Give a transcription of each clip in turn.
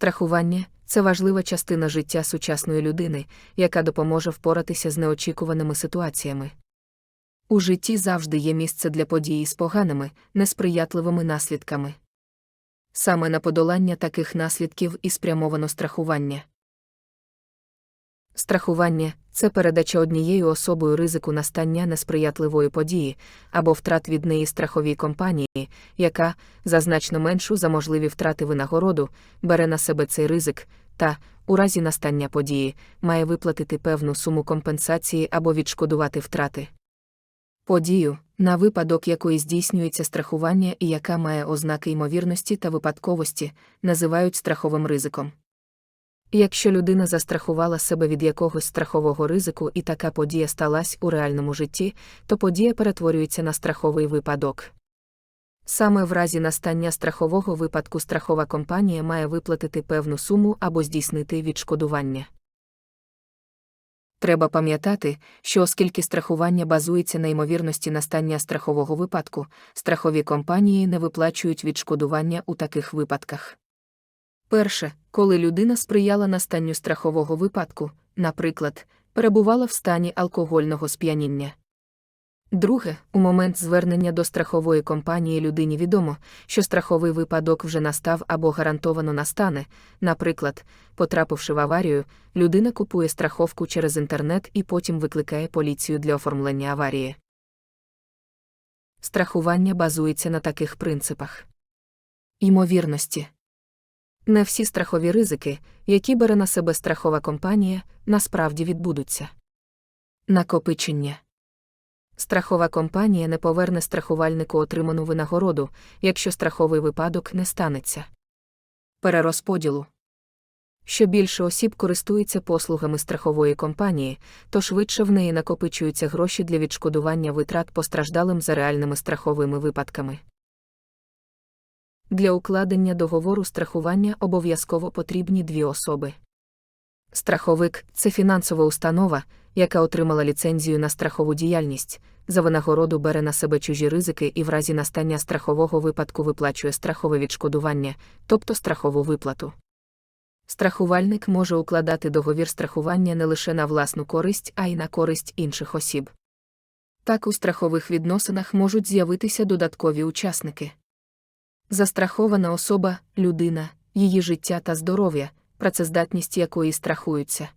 Страхування це важлива частина життя сучасної людини, яка допоможе впоратися з неочікуваними ситуаціями. У житті завжди є місце для подій з поганими, несприятливими наслідками. Саме на подолання таких наслідків і спрямовано страхування. Страхування це передача однією особою ризику настання несприятливої події або втрат від неї страховій компанії, яка, за значно меншу за можливі втрати винагороду, бере на себе цей ризик, та, у разі настання події, має виплатити певну суму компенсації або відшкодувати втрати. Подію, на випадок якої здійснюється страхування і яка має ознаки ймовірності та випадковості, називають страховим ризиком. Якщо людина застрахувала себе від якогось страхового ризику і така подія сталася у реальному житті, то подія перетворюється на страховий випадок. Саме в разі настання страхового випадку страхова компанія має виплатити певну суму або здійснити відшкодування. Треба пам'ятати, що оскільки страхування базується на ймовірності настання страхового випадку, страхові компанії не виплачують відшкодування у таких випадках. Перше, коли людина сприяла настанню страхового випадку, наприклад, перебувала в стані алкогольного сп'яніння. Друге, у момент звернення до страхової компанії людині відомо, що страховий випадок вже настав або гарантовано настане. Наприклад, потрапивши в аварію, людина купує страховку через інтернет і потім викликає поліцію для оформлення аварії. Страхування базується на таких принципах. Ймовірності. Не всі страхові ризики, які бере на себе страхова компанія, насправді відбудуться. Накопичення. Страхова компанія не поверне страхувальнику отриману винагороду, якщо страховий випадок не станеться. Перерозподілу. Що більше осіб користується послугами страхової компанії, то швидше в неї накопичуються гроші для відшкодування витрат постраждалим за реальними страховими випадками. Для укладення договору страхування обов'язково потрібні дві особи. Страховик це фінансова установа, яка отримала ліцензію на страхову діяльність, за винагороду бере на себе чужі ризики і в разі настання страхового випадку виплачує страхове відшкодування, тобто страхову виплату. Страхувальник може укладати договір страхування не лише на власну користь, а й на користь інших осіб. Так у страхових відносинах можуть з'явитися додаткові учасники. Застрахована особа, людина, її життя та здоров'я, працездатність якої страхуються.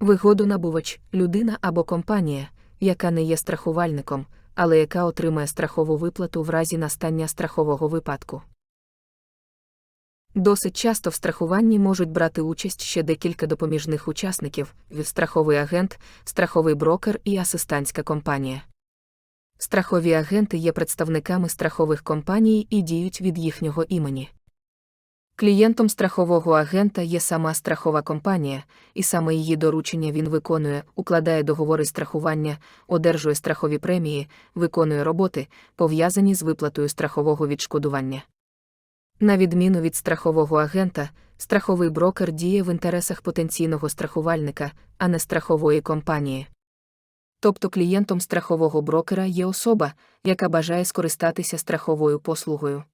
Вигодонабувач людина або компанія, яка не є страхувальником, але яка отримає страхову виплату в разі настання страхового випадку. Досить часто в страхуванні можуть брати участь ще декілька допоміжних учасників страховий агент, страховий брокер і асистентська компанія. Страхові агенти є представниками страхових компаній і діють від їхнього імені. Клієнтом страхового агента є сама страхова компанія, і саме її доручення він виконує, укладає договори страхування, одержує страхові премії, виконує роботи, пов'язані з виплатою страхового відшкодування. На відміну від страхового агента, страховий брокер діє в інтересах потенційного страхувальника, а не страхової компанії. Тобто клієнтом страхового брокера є особа, яка бажає скористатися страховою послугою.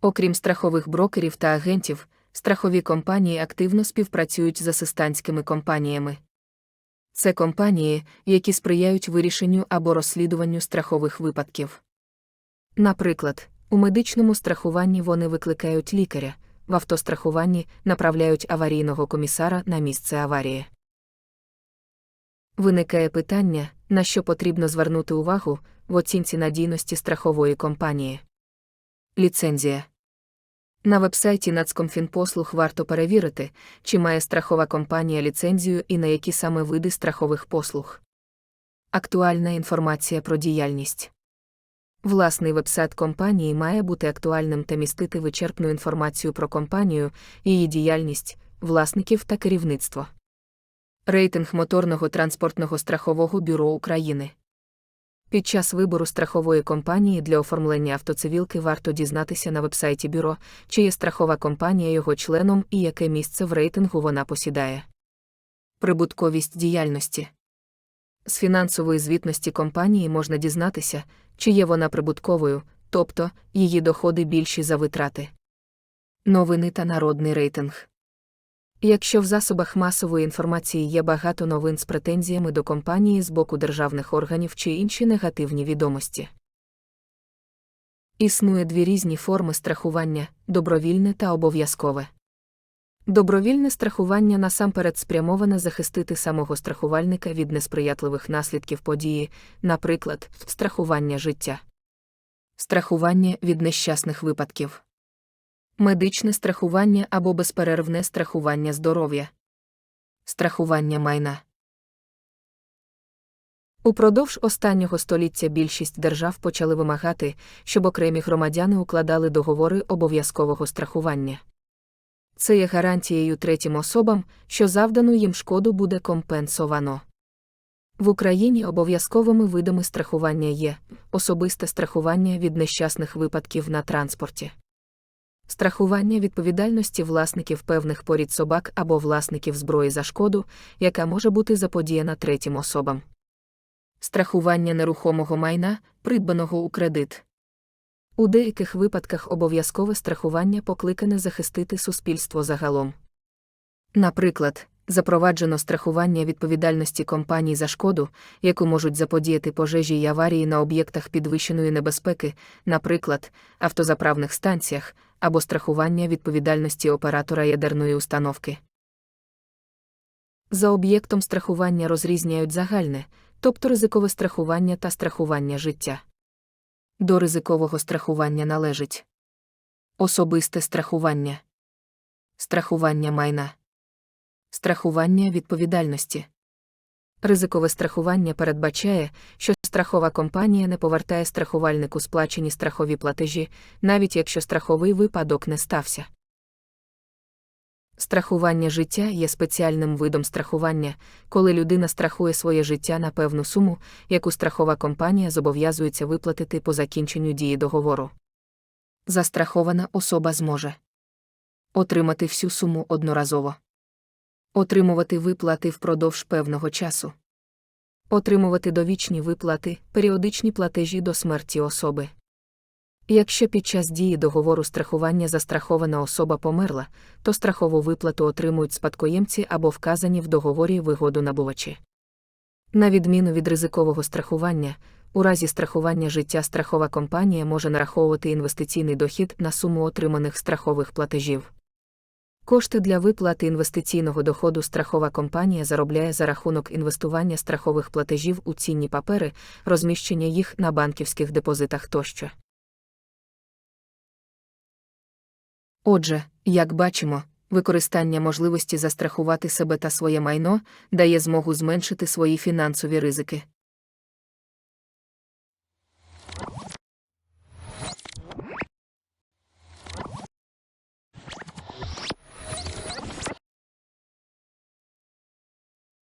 Окрім страхових брокерів та агентів, страхові компанії активно співпрацюють з асистантськими компаніями. Це компанії, які сприяють вирішенню або розслідуванню страхових випадків. Наприклад, у медичному страхуванні вони викликають лікаря, в автострахуванні направляють аварійного комісара на місце аварії. Виникає питання, на що потрібно звернути увагу в оцінці надійності страхової компанії. Ліцензія. На вебсайті Нацкомфінпослуг варто перевірити, чи має страхова компанія ліцензію і на які саме види страхових послуг. Актуальна інформація про діяльність. Власний вебсайт компанії має бути актуальним та містити вичерпну інформацію про компанію, її діяльність, власників та керівництво. Рейтинг моторного транспортного страхового бюро України. Під час вибору страхової компанії для оформлення автоцивілки варто дізнатися на вебсайті бюро, чи є страхова компанія його членом і яке місце в рейтингу вона посідає. Прибутковість діяльності з фінансової звітності компанії можна дізнатися, чи є вона прибутковою, тобто її доходи більші за витрати. Новини та народний рейтинг. Якщо в засобах масової інформації є багато новин з претензіями до компанії з боку державних органів чи інші негативні відомості. Існує дві різні форми страхування добровільне та обов'язкове. Добровільне страхування насамперед спрямоване захистити самого страхувальника від несприятливих наслідків події, наприклад, страхування життя, страхування від нещасних випадків, медичне страхування або безперервне страхування здоров'я, страхування майна. Упродовж останнього століття більшість держав почали вимагати, щоб окремі громадяни укладали договори обов'язкового страхування. Це є гарантією третім особам, що завдану їм шкоду буде компенсовано. В Україні обов'язковими видами страхування є особисте страхування від нещасних випадків на транспорті, страхування відповідальності власників певних порід собак або власників зброї за шкоду, яка може бути заподіяна третім особам, страхування нерухомого майна, придбаного у кредит. У деяких випадках обов'язкове страхування покликане захистити суспільство загалом. Наприклад, запроваджено страхування відповідальності компаній за шкоду, яку можуть заподіяти пожежі й аварії на об'єктах підвищеної небезпеки, наприклад, автозаправних станціях, або страхування відповідальності оператора ядерної установки. За об'єктом страхування розрізняють загальне, тобто ризикове страхування та страхування життя. До ризикового страхування належить особисте страхування, страхування майна, страхування відповідальності. Ризикове страхування передбачає, що страхова компанія не повертає страхувальнику сплачені страхові платежі, навіть якщо страховий випадок не стався. Страхування життя є спеціальним видом страхування, коли людина страхує своє життя на певну суму, яку страхова компанія зобов'язується виплатити по закінченню дії договору. Застрахована особа зможе отримати всю суму одноразово, отримувати виплати впродовж певного часу, отримувати довічні виплати, періодичні платежі до смерті особи. Якщо під час дії договору страхування застрахована особа померла, то страхову виплату отримують спадкоємці або вказані в договорі вигодонабувачі. На відміну від ризикового страхування, у разі страхування життя страхова компанія може нараховувати інвестиційний дохід на суму отриманих страхових платежів. Кошти для виплати інвестиційного доходу страхова компанія заробляє за рахунок інвестування страхових платежів у цінні папери, розміщення їх на банківських депозитах тощо. Отже, як бачимо, використання можливості застрахувати себе та своє майно дає змогу зменшити свої фінансові ризики.